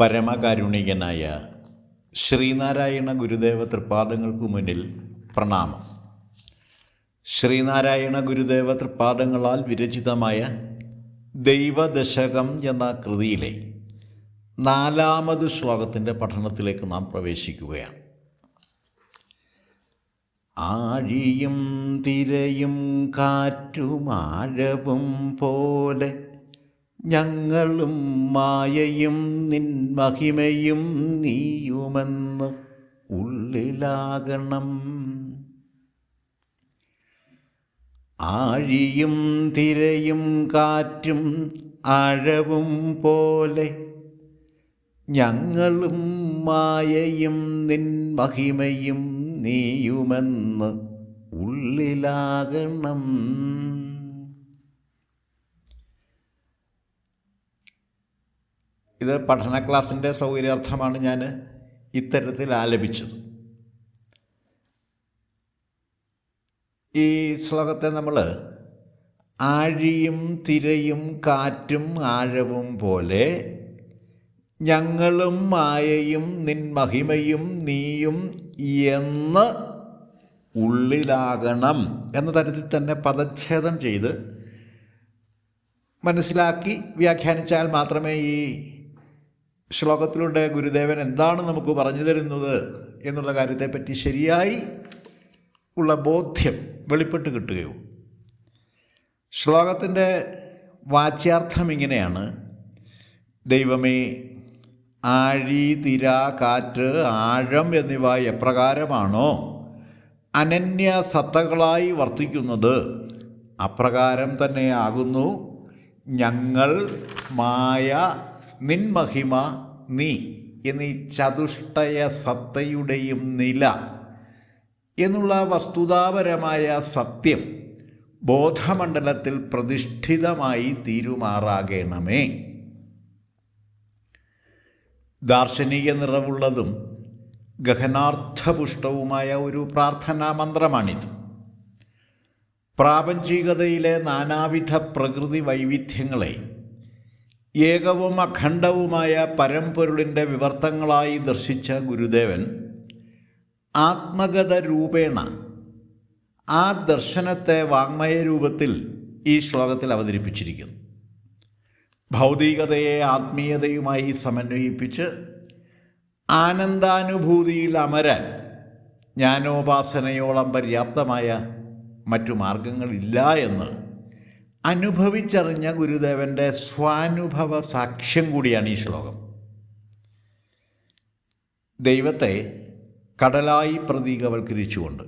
പരമകാരുണികനായ ശ്രീനാരായണ ഗുരുദേവ തൃപ്പാദങ്ങൾക്ക് മുന്നിൽ പ്രണാമം. ശ്രീനാരായണ ഗുരുദേവ തൃപ്പാദങ്ങളാൽ വിരചിതമായ ദൈവദശകം എന്ന കൃതിയിലെ നാലാമത് ശ്ലോകത്തിന്റെ പഠനത്തിലേക്ക് നാം പ്രവേശിക്കുകയാണ്. ആഴിയും തിരയും കാറ്റുമാഴവും പോലെ ഞങ്ങളും മായയും നിൻ മഹിമയും നീയുമെന്ന് ഉള്ളിലാകണം. ആഴിയും തിരയും കാറ്റും ആഴവും പോലെ ഞങ്ങളും മായയും നിൻ മഹിമയും നീയുമെന്ന് ഉള്ളിലാകണം. ഇത് പഠന ക്ലാസ്സിന്റെ സൗകര്യാർത്ഥമാണ് ഞാൻ ഇത്തരത്തിൽ ആലപിച്ചത്. ഈ ശ്ലോകത്തെ നമ്മൾ ആഴിയും തിരയും കാറ്റും ആഴവും പോലെ ഞങ്ങളും മായയും നിൻ മഹിമയും നീയും എന്ന് ഉള്ളിലാകണം എന്ന തരത്തിൽ തന്നെ പദച്ഛേദം ചെയ്ത് മനസ്സിലാക്കി വ്യാഖ്യാനിച്ചാൽ മാത്രമേ ഈ ശ്ലോകത്തിലൂടെ ഗുരുദേവൻ എന്താണ് നമുക്ക് പറഞ്ഞു തരുന്നത് എന്നുള്ള കാര്യത്തെപ്പറ്റി ശരിയായി ഉള്ള ബോധ്യം വെളിപ്പെട്ട് കിട്ടുകയോ? ശ്ലോകത്തിന്റെ വാച്യാർത്ഥം ഇങ്ങനെയാണ്. ദൈവമേ ആഴി തിര കാറ്റ് ആഴം എന്നിവ എപ്രകാരമാണോ? അനന്യ സത്തകളായി വർത്തിക്കുന്നത് അപ്രകാരം തന്നെ ആകുന്നു. ഞങ്ങൾ മായ നിൻമഹിമ നീ എന്നീ ചതുഷ്ടയ സത്തയുടെയും നില എന്നുള്ള വസ്തുതാപരമായ സത്യം ബോധമണ്ഡലത്തിൽ പ്രതിഷ്ഠിതമായി തീരുമാറാകണമേ. ദാർശനിക നിറവുള്ളതും ഗഹനാർത്ഥപുഷ്ടവുമായ ഒരു പ്രാർത്ഥനാ മന്ത്രമാണിത്. പ്രാപഞ്ചികതയിലെ നാനാവിധ പ്രകൃതി വൈവിധ്യങ്ങളെ ഏകവും അഖണ്ഡവുമായ പരമ്പൊരുളിന്റെ വിവർത്തങ്ങളായി ദർശിച്ച ഗുരുദേവൻ ആത്മഗത രൂപേണ ആ ദർശനത്തെ വാങ്മയ രൂപത്തിൽ ഈ ശ്ലോകത്തിൽ അവതരിപ്പിച്ചിരിക്കുന്നു. ഭൗതികതയെ ആത്മീയതയുമായി സമന്വയിപ്പിച്ച് ആനന്ദാനുഭൂതിയിൽ അമരാൻ ജ്ഞാനോപാസനയോളം പര്യാപ്തമായ മറ്റു മാർഗങ്ങളില്ല എന്ന് അനുഭവിച്ചറിഞ്ഞ ഗുരുദേവന്റെ സ്വാനുഭവ സാക്ഷ്യം കൂടിയാണ് ഈ ശ്ലോകം. ദൈവത്തെ കടലായി പ്രതീകവൽക്കരിച്ചുകൊണ്ട്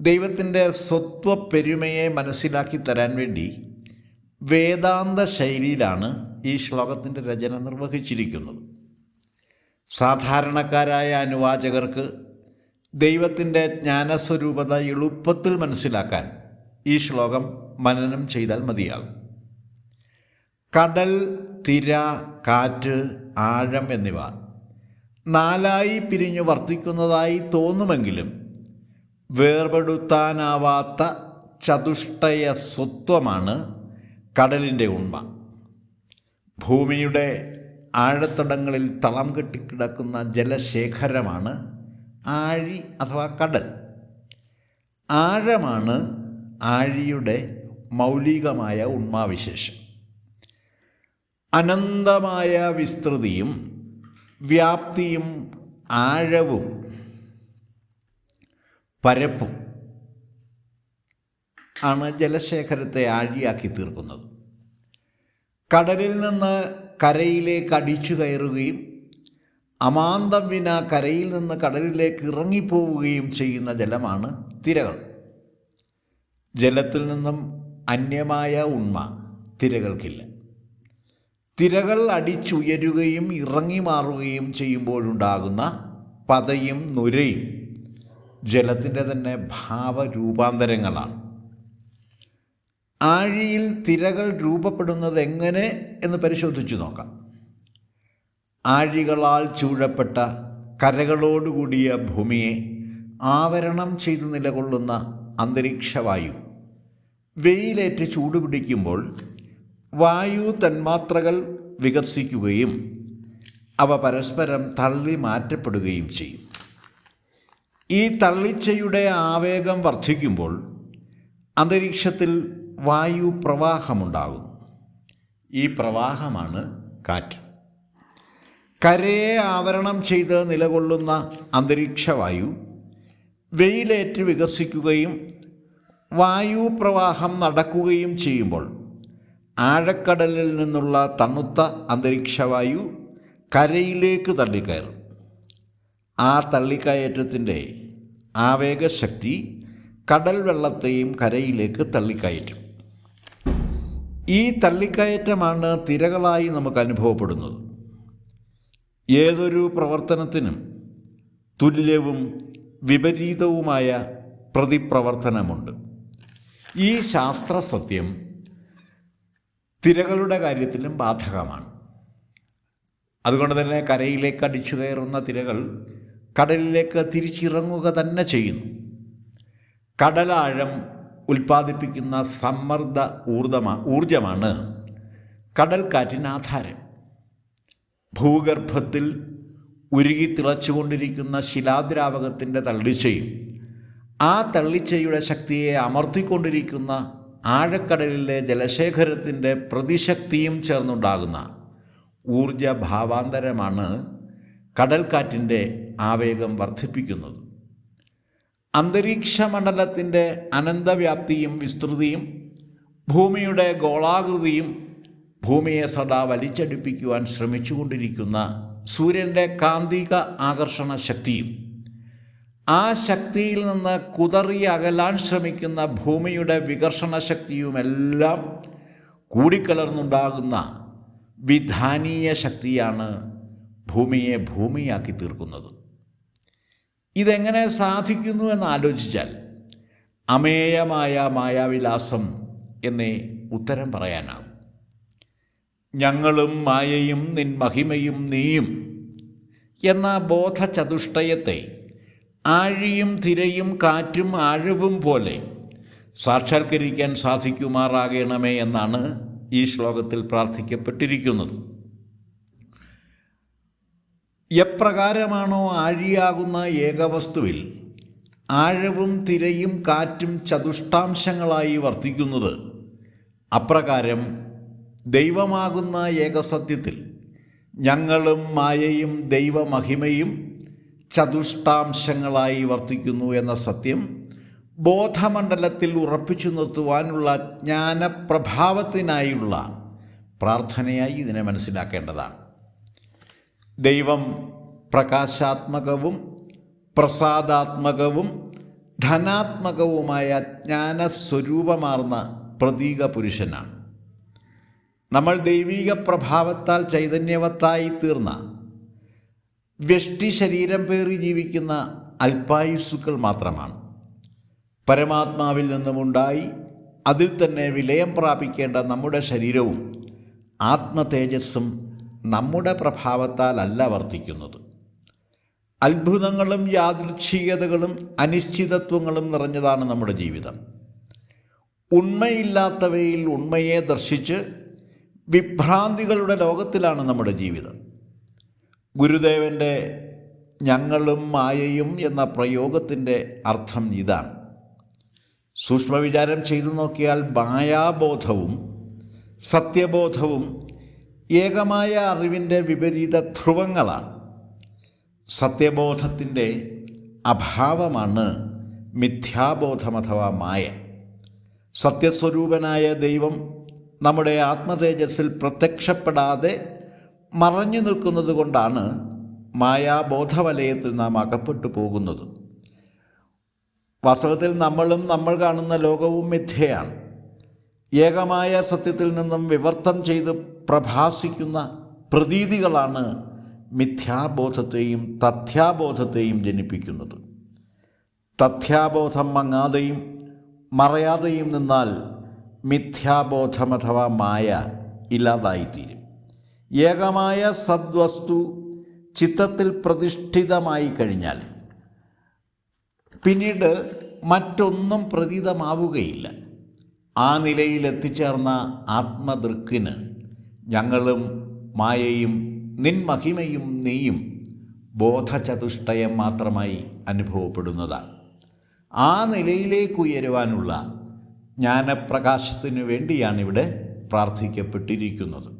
ദൈവത്തിന്റെ സ്വത്വപ്പെരുമയെ മനസ്സിലാക്കി തരാൻ വേണ്ടി വേദാന്ത ശൈലിയിലാണ് ഈ ശ്ലോകത്തിന്റെ രചന നിർവഹിച്ചിരിക്കുന്നത്. സാധാരണക്കാരായ അനുവാചകർക്ക് ദൈവത്തിന്റെ ജ്ഞാനസ്വരൂപത എളുപ്പത്തിൽ മനസ്സിലാക്കാൻ ഈ ശ്ലോകം മനനം ചെയ്താൽ മതിയാകും. കടൽ തിര കാറ്റ് ആഴം എന്നിവ നാലായി പിരിഞ്ഞു വർത്തിക്കുന്നതായി തോന്നുമെങ്കിലും വേർപെടുത്താനാവാത്ത ചതുഷ്ടയ സ്വത്വമാണ് കടലിന്റെ ഉണ്മ. ഭൂമിയുടെ ആഴത്തടങ്ങളിൽ തളം കെട്ടിക്കിടക്കുന്ന ജലശേഖരമാണ് ആഴി അഥവാ കടൽ. ആഴമാണ് ആഴിയുടെ മൗലികമായ ഉണ്മാവിശേഷം. അനന്തമായ വിസ്തൃതിയും വ്യാപ്തിയും ആഴവും പരപ്പും ആണ് ജലശേഖരത്തെ ആഴിയാക്കി തീർക്കുന്നത്. കടലിൽ നിന്ന് കരയിലേക്ക് അടിച്ചു കയറുകയും അമാന്തം വിന കരയിൽ നിന്ന് കടലിലേക്ക് ഇറങ്ങിപ്പോവുകയും ചെയ്യുന്ന ജലമാണ് തിരകൾ. ജലത്തിൽ നിന്നും അന്യമായ ഉണ്മ തിരകൾക്കില്ല. തിരകൾ അടിച്ചുയരുകയും ഇറങ്ങി മാറുകയും ചെയ്യുമ്പോഴുണ്ടാകുന്ന പതയും നുരയും ജലത്തിന്റെ തന്നെ ഭാവരൂപാന്തരങ്ങളാണ്. ആഴിയിൽ തിരകൾ രൂപപ്പെടുന്നത് എങ്ങനെ എന്ന് പരിശോധിച്ചു നോക്കാം. ആഴികളാൽ ചൂഴപ്പെട്ട കരകളോടുകൂടിയ ഭൂമിയെ ആവരണം ചെയ്തു നിലകൊള്ളുന്ന അന്തരീക്ഷവായു വെയിലേറ്റ് ചൂടുപിടിക്കുമ്പോൾ വായു തന്മാത്രകൾ വികസിക്കുകയും അവ പരസ്പരം തള്ളി മാറ്റപ്പെടുകയും ചെയ്യും. ഈ തള്ളിച്ചയുടെ ആവേഗം വർദ്ധിക്കുമ്പോൾ അന്തരീക്ഷത്തിൽ വായു പ്രവാഹമുണ്ടാകുന്നു. ഈ പ്രവാഹമാണ് കാറ്റ്. കരയെ ആവരണം ചെയ്ത് നിലകൊള്ളുന്ന അന്തരീക്ഷവായു വെയിലേറ്റ് വികസിക്കുകയും വായു പ്രവാഹം നടക്കുകയും ചെയ്യുമ്പോൾ ആഴക്കടലിൽ നിന്നുള്ള തണുത്ത അന്തരീക്ഷവായു കരയിലേക്ക് തള്ളിക്കയറും. ആ തള്ളിക്കയറ്റത്തിന്റെ ആവേഗശക്തി കടൽ വെള്ളത്തെയും കരയിലേക്ക് തള്ളിക്കയറ്റും. ഈ തള്ളിക്കയറ്റമാണ് തിരകളായി നമുക്ക് അനുഭവപ്പെടുന്നത്. ഏതൊരു പ്രവർത്തനത്തിനും തുല്യവും വിപരീതവുമായ പ്രതിപ്രവർത്തനമുണ്ട്. ഈ ശാസ്ത്ര സത്യം തിരകളുടെ കാര്യത്തിലും ബാധകമാണ്. അതുകൊണ്ട് തന്നെ കരയിലേക്ക് അടിച്ചു കയറുന്ന തിരകൾ കടലിലേക്ക് തിരിച്ചിറങ്ങുക തന്നെ ചെയ്യുന്നു. കടലാഴം ഉൽപ്പാദിപ്പിക്കുന്ന സമ്മർദ്ദ ഊർജമാ ഊർജമാണ് കടൽക്കാറ്റിന് ആധാരം. ഭൂഗർഭത്തിൽ ഉരുകി തിളച്ചുകൊണ്ടിരിക്കുന്ന ശിലാദ്രാവകത്തിന്റെ തള്ളിച്ചയും ആ തള്ളിച്ചയുടെ ശക്തിയെ അമർത്തിക്കൊണ്ടിരിക്കുന്ന ആഴക്കടലിലെ ജലശേഖരത്തിന്റെ പ്രതിശക്തിയും ചേർന്നുണ്ടാകുന്ന ഊർജ ഭാവാന്തരമാണ് കടൽക്കാറ്റിന്റെ ആവേഗം വർദ്ധിപ്പിക്കുന്നത്. അന്തരീക്ഷ മണ്ഡലത്തിന്റെ അനന്തവ്യാപ്തിയും വിസ്തൃതിയും ഭൂമിയുടെ ഗോളാകൃതിയും ഭൂമിയെ സദാ വലിച്ചടിപ്പിക്കുവാൻ ശ്രമിച്ചുകൊണ്ടിരിക്കുന്ന സൂര്യന്റെ കാന്തിക ആകർഷണ ശക്തിയും ആ ശക്തിയിൽ നിന്ന് കുതറി അകലാൻ ശ്രമിക്കുന്ന ഭൂമിയുടെ വികർഷണ ശക്തിയുമെല്ലാം കൂടിക്കലർന്നുണ്ടാകുന്ന വിധാനീയ ശക്തിയാണ് ഭൂമിയെ ഭൂമിയാക്കി തീർക്കുന്നത്. ഇതെങ്ങനെ സാധിക്കുന്നു എന്ന് ആലോചിച്ചാൽ അമേയമായ മായാവിലാസം എന്നേ ഉത്തരം പറയാനാകും. ഞങ്ങളും മായയും നിൻ മഹിമയും നീയും എന്ന ബോധചതുഷ്ടയത്തെ ആഴിയും തിരയും കാറ്റും ആഴവും പോലെ സാക്ഷാത്കരിക്കാൻ സാധിക്കുമാറാകണമേ എന്നാണ് ഈ ശ്ലോകത്തിൽ പ്രാർത്ഥിക്കപ്പെട്ടിരിക്കുന്നത്. എപ്രകാരമാണോ ആഴിയാകുന്ന ഏകവസ്തുവിൽ ആഴവും തിരയും കാറ്റും ചതുഷ്ടാംശങ്ങളായി വർത്തിക്കുന്നത്? അപ്രകാരം ദൈവമാകുന്ന ഏകസത്യത്തിൽ ഞങ്ങളും മായയും ദൈവമഹിമയും ചതുഷ്ടാംശങ്ങളായി വർത്തിക്കുന്നു എന്ന സത്യം ബോധമണ്ഡലത്തിൽ ഉറപ്പിച്ചു നിർത്തുവാനുള്ള ജ്ഞാനപ്രഭാവത്തിനായുള്ള പ്രാർത്ഥനയായി ഇതിനെ മനസ്സിലാക്കേണ്ടതാണ്. ദൈവം പ്രകാശാത്മകവും പ്രസാദാത്മകവും ധനാത്മകവുമായ ജ്ഞാനസ്വരൂപമാർന്ന പ്രതീക പുരുഷനാണ്. നമ്മൾ ദൈവിക പ്രഭാവത്താൽ ചൈതന്യവത്തായി തീർന്ന വ്യഷ്ടി ശരീരം പേറി ജീവിക്കുന്ന അൽപായുസുക്കൾ മാത്രമാണ്. പരമാത്മാവിൽ നിന്നുമുണ്ടായി അതിൽ തന്നെ വിലയം പ്രാപിക്കേണ്ട നമ്മുടെ ശരീരവും ആത്മതേജസ്സും നമ്മുടെ പ്രഭാവത്താലല്ല വർത്തിക്കുന്നത്. അത്ഭുതങ്ങളും യാദൃച്ഛികതകളും അനിശ്ചിതത്വങ്ങളും നിറഞ്ഞതാണ് നമ്മുടെ ജീവിതം. ഉണ്മയില്ലാത്തവയിൽ ഉണ്മയെ ദർശിച്ച് വിഭ്രാന്തികളുടെ ലോകത്തിലാണ് നമ്മുടെ ജീവിതം. ഗുരുദേവന്റെ ഞങ്ങളും മായയും എന്ന പ്രയോഗത്തിന്റെ അർത്ഥം ഇതാണ്. സൂക്ഷ്മവിചാരം ചെയ്തു നോക്കിയാൽ മായാബോധവും സത്യബോധവും ഏകമായ അറിവിന്റെ വിപരീത ധ്രുവങ്ങളാണ്. സത്യബോധത്തിന്റെ അഭാവമാണ് മിഥ്യാബോധം അഥവാ മായ. സത്യസ്വരൂപനായ ദൈവം നമ്മുടെ ആത്മതേജസ്സിൽ പ്രത്യക്ഷപ്പെടാതെ മറഞ്ഞു നിൽക്കുന്നത് കൊണ്ടാണ് മായാബോധവലയത്തിൽ നാം അകപ്പെട്ടു പോകുന്നത്. വാസ്തവത്തിൽ നമ്മളും നമ്മൾ കാണുന്ന ലോകവും മിഥ്യയാണ്. ഏകമായ സത്യത്തിൽ നിന്നും വിവർത്തം ചെയ്ത് പ്രഭാസിക്കുന്ന പ്രതീതികളാണ് മിഥ്യാബോധത്തെയും തഥ്യാബോധത്തെയും ജനിപ്പിക്കുന്നത്. തഥ്യാബോധം മങ്ങാതെയും മറയാതെയും നിന്നാൽ മിഥ്യാബോധം അഥവാ മായ ഇല്ലാതായിത്തീരും. ഏകമായ സദ്വസ്തു ചിത്തത്തിൽ പ്രതിഷ്ഠിതമായി കഴിഞ്ഞാൽ പിന്നീട് മറ്റൊന്നും പ്രതീതമാവുകയില്ല. ആ നിലയിൽ എത്തിച്ചേർന്ന ആത്മദൃക്കിന് ഞങ്ങളും മായയും നിൻമഹിമയും നീയും ബോധചതുഷ്ടയം മാത്രമായി അനുഭവപ്പെടുന്നതാണ്. ആ നിലയിലേക്ക് ഉയരുവാനുള്ള ജ്ഞാനപ്രകാശത്തിനു വേണ്ടിയാണിവിടെ പ്രാർത്ഥിക്കപ്പെട്ടിരിക്കുന്നത്.